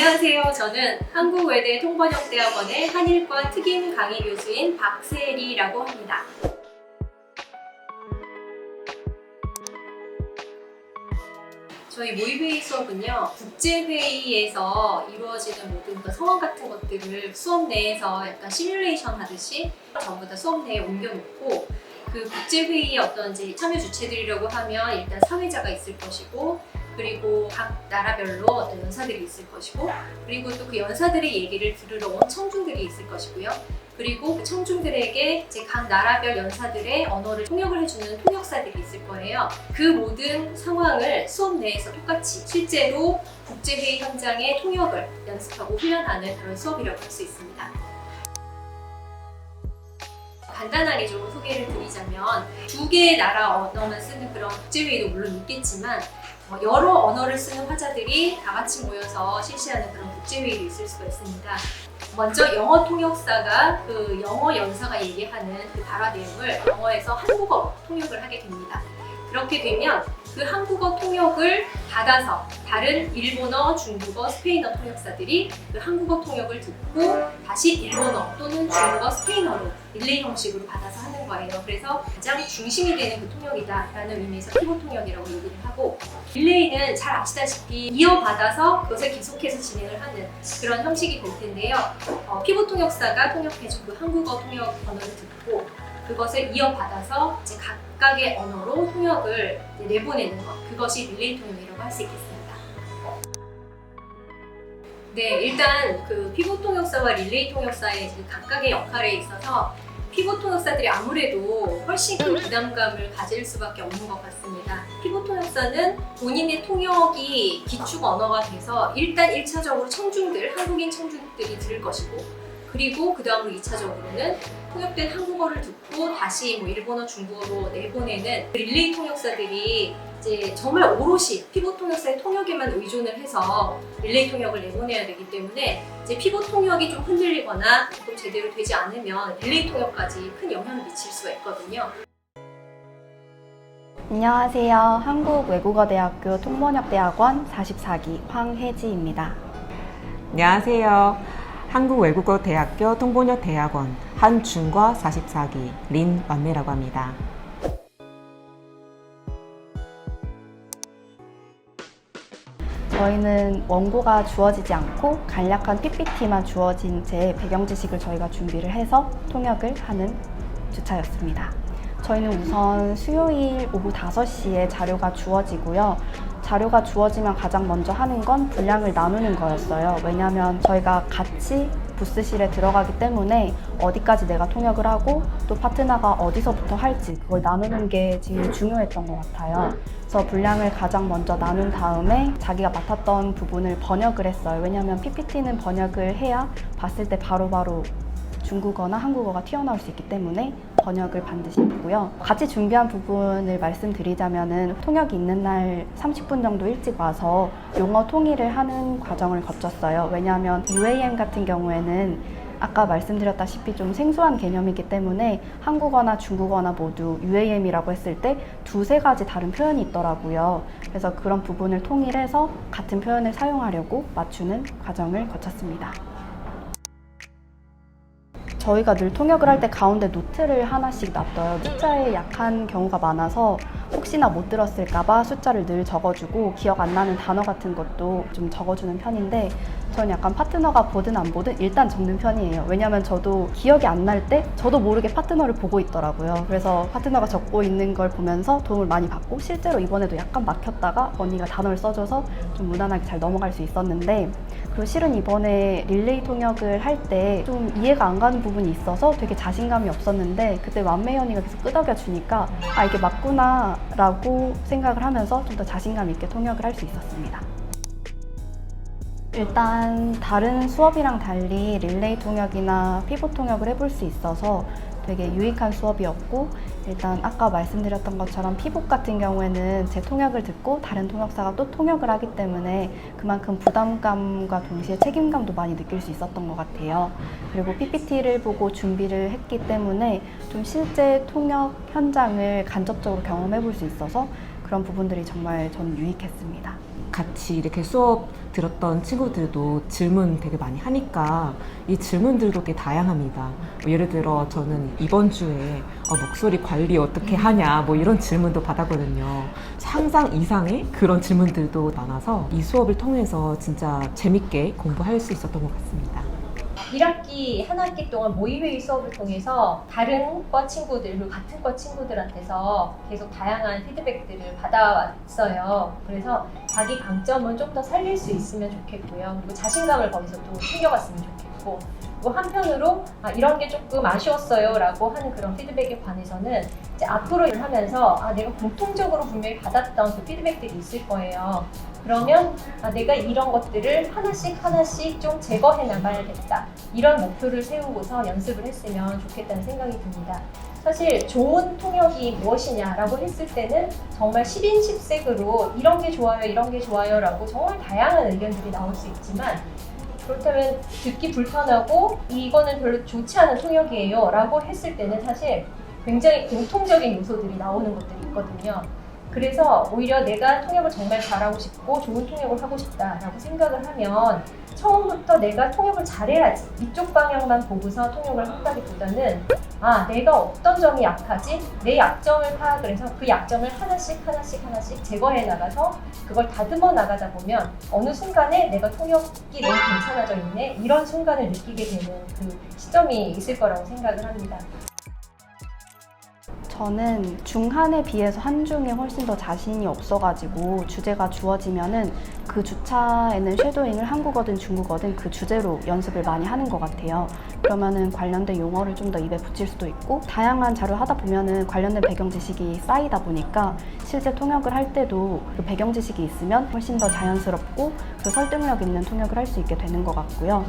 안녕하세요. 저는 한국외대 통번역대학원의 한일과 특임 강의 교수인 박세리라고 합니다. 저희 모의회의 수업은요, 국제회의에서 이루어지는 모든 그 상황 같은 것들을 수업 내에서 약간 시뮬레이션 하듯이 전부 다 수업 내에 옮겨놓고 그 국제회의에 어떤 이제 참여 주체들이라고 하면 일단 사회자가 있을 것이고 그리고 각 나라별로 어떤 연사들이 있을 것이고 그리고 또 그 연사들의 얘기를 들으러 온 청중들이 있을 것이고요. 그리고 그 청중들에게 이제 각 나라별 연사들의 언어를 통역을 해주는 통역사들이 있을 거예요. 그 모든 상황을 수업 내에서 똑같이 실제로 국제회의 현장의 통역을 연습하고 훈련하는 그런 수업이라고 할 수 있습니다. 간단하게 좀 소개를 드리자면 두 개의 나라 언어만 쓰는 그런 국제회의도 물론 있겠지만 어, 여러 언어를 쓰는 화자들이 다 같이 모여서 실시하는 그런 국제회의도 있을 수가 있습니다. 먼저 영어 통역사가 그 영어 연사가 얘기하는 그 발화 내용을 영어에서 한국어로 통역을 하게 됩니다. 그렇게 되면 그 한국어 통역을 받아서 다른 일본어, 중국어, 스페인어 통역사들이 그 한국어 통역을 듣고 다시 일본어 또는 중국어, 스페인어로 릴레이 형식으로 받아서 하는 거예요. 그래서 가장 중심이 되는 그 통역이다라는 의미에서 피보 통역이라고 얘기를 하고 릴레이는 잘 아시다시피 이어받아서 그것을 계속해서 진행을 하는 그런 형식이 될 텐데요. 어, 피보 통역사가 통역해준 그 한국어 통역 언어를 듣고 그것을 이어받아서 이제 각각의 언어로 통역을 내보내는 것 그것이 릴레이 통역이라고 할 수 있겠습니다. 네, 일단 그 피보 통역사와 릴레이 통역사의 그 각각의 역할에 있어서 피보 통역사들이 아무래도 훨씬 큰 부담감을 가질 수밖에 없는 것 같습니다. 피보 통역사는 본인의 통역이 기축 언어가 돼서 일단 1차적으로 청중들, 한국인 청중들이 들을 것이고 그리고 그 다음으로 2차적으로는 통역된 한국어를 듣고 다시 뭐 일본어, 중국어로 내보내는 그 릴레이 통역사들이 이제 정말 오롯이 피보 통역사의 통역에만 의존을 해서 릴레이 통역을 내보내야 되기 때문에 이제 피보 통역이 좀 흔들리거나 조금 제대로 되지 않으면 릴레이 통역까지 큰 영향을 미칠 수가 있거든요. 안녕하세요. 한국외국어대학교 통번역대학원 44기 황혜지입니다. 안녕하세요. 한국외국어대학교 통번역대학원 한중과 44기 린 완매라고 합니다. 저희는 원고가 주어지지 않고 간략한 PPT만 주어진 제 배경 지식을 저희가 준비를 해서 통역을 하는 주차였습니다. 저희는 우선 수요일 오후 5시에 자료가 주어지고요. 자료가 주어지면 가장 먼저 하는 건 분량을 나누는 거였어요. 왜냐하면 저희가 같이 부스실에 들어가기 때문에 어디까지 내가 통역을 하고 또 파트너가 어디서부터 할지 그걸 나누는 게 제일 중요했던 것 같아요. 그래서 분량을 가장 먼저 나눈 다음에 자기가 맡았던 부분을 번역을 했어요. 왜냐하면 PPT는 번역을 해야 봤을 때 바로바로 중국어나 한국어가 튀어나올 수 있기 때문에 번역을 반드시 했고요. 같이 준비한 부분을 말씀드리자면은 통역이 있는 날 30분 정도 일찍 와서 용어 통일을 하는 과정을 거쳤어요. 왜냐하면 UAM 같은 경우에는 아까 말씀드렸다시피 좀 생소한 개념이기 때문에 한국어나 중국어나 모두 UAM이라고 했을 때 두세 가지 다른 표현이 있더라고요. 그래서 그런 부분을 통일해서 같은 표현을 사용하려고 맞추는 과정을 거쳤습니다. 저희가 늘 통역을 할 때 가운데 노트를 하나씩 놔둬요. 숫자에 약한 경우가 많아서 혹시나 못 들었을까봐 숫자를 늘 적어주고 기억 안 나는 단어 같은 것도 좀 적어주는 편인데 저는 약간 파트너가 보든 안 보든 일단 적는 편이에요. 왜냐면 저도 기억이 안 날 때 저도 모르게 파트너를 보고 있더라고요. 그래서 파트너가 적고 있는 걸 보면서 도움을 많이 받고 실제로 이번에도 약간 막혔다가 언니가 단어를 써줘서 좀 무난하게 잘 넘어갈 수 있었는데 그리고 실은 이번에 릴레이 통역을 할 때 좀 이해가 안 가는 부분이 있어서 되게 자신감이 없었는데 그때 완매 언니가 계속 끄덕여 주니까 아 이게 맞구나 라고 생각을 하면서 좀 더 자신감 있게 통역을 할 수 있었습니다. 일단 다른 수업이랑 달리 릴레이 통역이나 피보 통역을 해볼 수 있어서 되게 유익한 수업이었고 일단 아까 말씀드렸던 것처럼 피복 같은 경우에는 제 통역을 듣고 다른 통역사가 또 통역을 하기 때문에 그만큼 부담감과 동시에 책임감도 많이 느낄 수 있었던 것 같아요. 그리고 PPT를 보고 준비를 했기 때문에 좀 실제 통역 현장을 간접적으로 경험해 볼 수 있어서 그런 부분들이 정말 저는 유익했습니다. 같이 이렇게 수업 들었던 친구들도 질문 되게 많이 하니까 이 질문들도 되게 다양합니다. 뭐 예를 들어 저는 이번 주에 어, 목소리 관리 어떻게 하냐 뭐 이런 질문도 받았거든요. 상상 이상의 그런 질문들도 많아서 이 수업을 통해서 진짜 재밌게 공부할 수 있었던 것 같습니다. 1학기 한 학기 동안 모의회의 수업을 통해서 다른 과 친구들 그리고 같은 과 친구들한테서 계속 다양한 피드백들을 받아왔어요. 그래서 자기 강점은 좀 더 살릴 수 있으면 좋겠고요. 그리고 자신감을 거기서 또 챙겨갔으면 좋겠고 그리고 한편으로 아, 이런 게 조금 아쉬웠어요라고 하는 그런 피드백에 관해서는 이제 앞으로 일을 하면서 아, 내가 공통적으로 분명히 받았던 그 피드백들이 있을 거예요. 그러면 아, 내가 이런 것들을 하나씩 하나씩 좀 제거해 나가야겠다. 이런 목표를 세우고서 연습을 했으면 좋겠다는 생각이 듭니다. 사실 좋은 통역이 무엇이냐라고 했을 때는 정말 10인 10색으로 이런 게 좋아요, 이런 게 좋아요라고 정말 다양한 의견들이 나올 수 있지만 그렇다면 듣기 불편하고 이거는 별로 좋지 않은 통역이에요 라고 했을 때는 사실 굉장히 공통적인 요소들이 나오는 것들이 있거든요. 그래서 오히려 내가 통역을 정말 잘하고 싶고 좋은 통역을 하고 싶다라고 생각을 하면 처음부터 내가 통역을 잘해야지. 이쪽 방향만 보고서 통역을 한다기보다는 아 내가 어떤 점이 약하지? 내 약점을 파악을 해서 그 약점을 하나씩 하나씩 하나씩 제거해 나가서 그걸 다듬어 나가다 보면 어느 순간에 내가 통역이 너무 괜찮아져 있네. 이런 순간을 느끼게 되는 그 시점이 있을 거라고 생각을 합니다. 저는 중한에 비해서 한중에 훨씬 더 자신이 없어가지고 주제가 주어지면은 그 주차에는 쉐도잉을 한국어든 중국어든 그 주제로 연습을 많이 하는 것 같아요. 그러면은 관련된 용어를 좀 더 입에 붙일 수도 있고 다양한 자료를 하다 보면은 관련된 배경 지식이 쌓이다 보니까 실제 통역을 할 때도 그 배경 지식이 있으면 훨씬 더 자연스럽고 그 설득력 있는 통역을 할 수 있게 되는 것 같고요.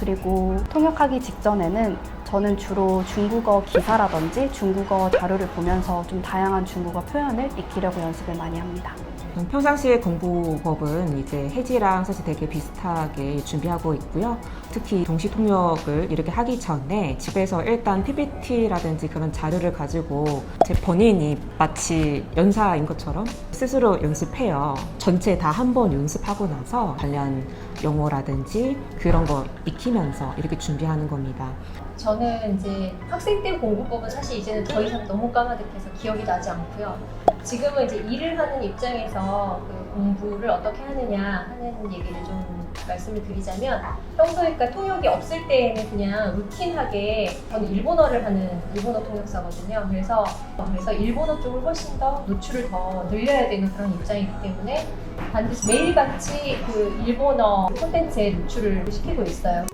그리고 통역하기 직전에는 저는 주로 중국어 기사라든지 중국어 자료를 보면서 좀 다양한 중국어 표현을 익히려고 연습을 많이 합니다. 평상시의 공부법은 이제 해지랑 사실 되게 비슷하게 준비하고 있고요. 특히 동시 통역을 이렇게 하기 전에 집에서 일단 PPT라든지 그런 자료를 가지고 제 본인이 마치 연사인 것처럼 스스로 연습해요. 전체 다 한 번 연습하고 나서 관련 용어라든지 그런 거 익히면서 이렇게 준비하는 겁니다. 저는 이제 학생 때 공부법은 사실 이제는 더 이상 너무 까마득해서 기억이 나지 않고요. 지금은 이제 일을 하는 입장에서 그 공부를 어떻게 하느냐 하는 얘기를 좀 말씀을 드리자면 평소에 그러니까 통역이 없을 때에는 그냥 루틴하게 저는 일본어를 하는 일본어 통역사거든요. 그래서 그래서 일본어 쪽을 훨씬 더 노출을 더 늘려야 되는 그런 입장이기 때문에 반드시 매일같이 그 일본어 콘텐츠에 노출을 시키고 있어요.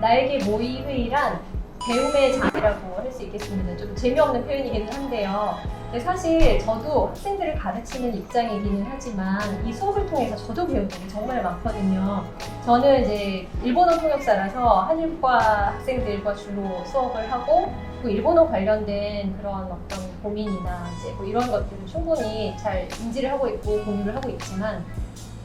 나에게 모의 회의란 배움의 장이라고 할 수 있겠습니다. 좀 재미없는 표현이기는 한데요. 근데 사실 저도 학생들을 가르치는 입장이기는 하지만 이 수업을 통해서 저도 배우는 게 정말 많거든요. 저는 이제 일본어 통역사라서 한일과 학생들과 주로 수업을 하고 그 일본어 관련된 그런 어떤 고민이나 이제 뭐 이런 것들을 충분히 잘 인지를 하고 있고 공유를 하고 있지만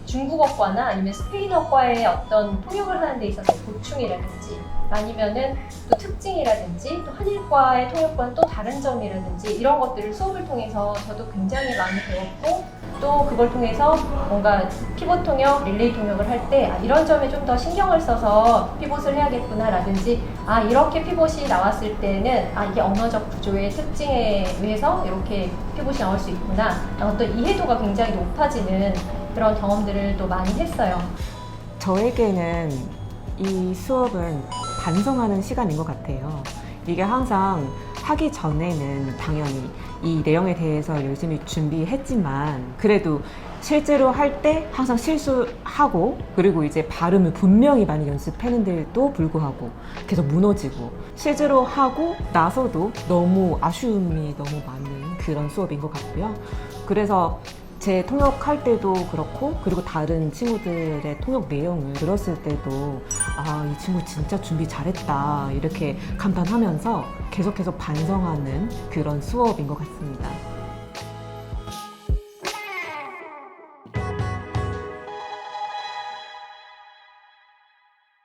중국어과나 아니면 스페인어과의 어떤 통역을 하는 데 있어서 보충이라든지 아니면은 또 특징이라든지 또 한일과의 통역과는 또 다른 점이라든지 이런 것들을 수업을 통해서 저도 굉장히 많이 배웠고 또 그걸 통해서 뭔가 피봇 통역, 릴레이 통역을 할 때 아, 이런 점에 좀 더 신경을 써서 피봇을 해야겠구나라든지 아 이렇게 피봇이 나왔을 때는 아 이게 언어적 구조의 특징에 의해서 이렇게 피봇이 나올 수 있구나. 어떤 이해도가 굉장히 높아지는 그런 경험들을 또 많이 했어요. 저에게는 이 수업은 반성하는 시간인 것 같아요. 이게 항상 하기 전에는 당연히 이 내용에 대해서 열심히 준비했지만 그래도 실제로 할 때 항상 실수하고 그리고 이제 발음을 분명히 많이 연습했는데도 불구하고 계속 무너지고 실제로 하고 나서도 너무 아쉬움이 너무 많은 그런 수업인 것 같고요. 그래서 제 통역할 때도 그렇고 그리고 다른 친구들의 통역 내용을 들었을 때도 아 이 친구 진짜 준비 잘했다 이렇게 감탄하면서 계속해서 반성하는 그런 수업인 것 같습니다.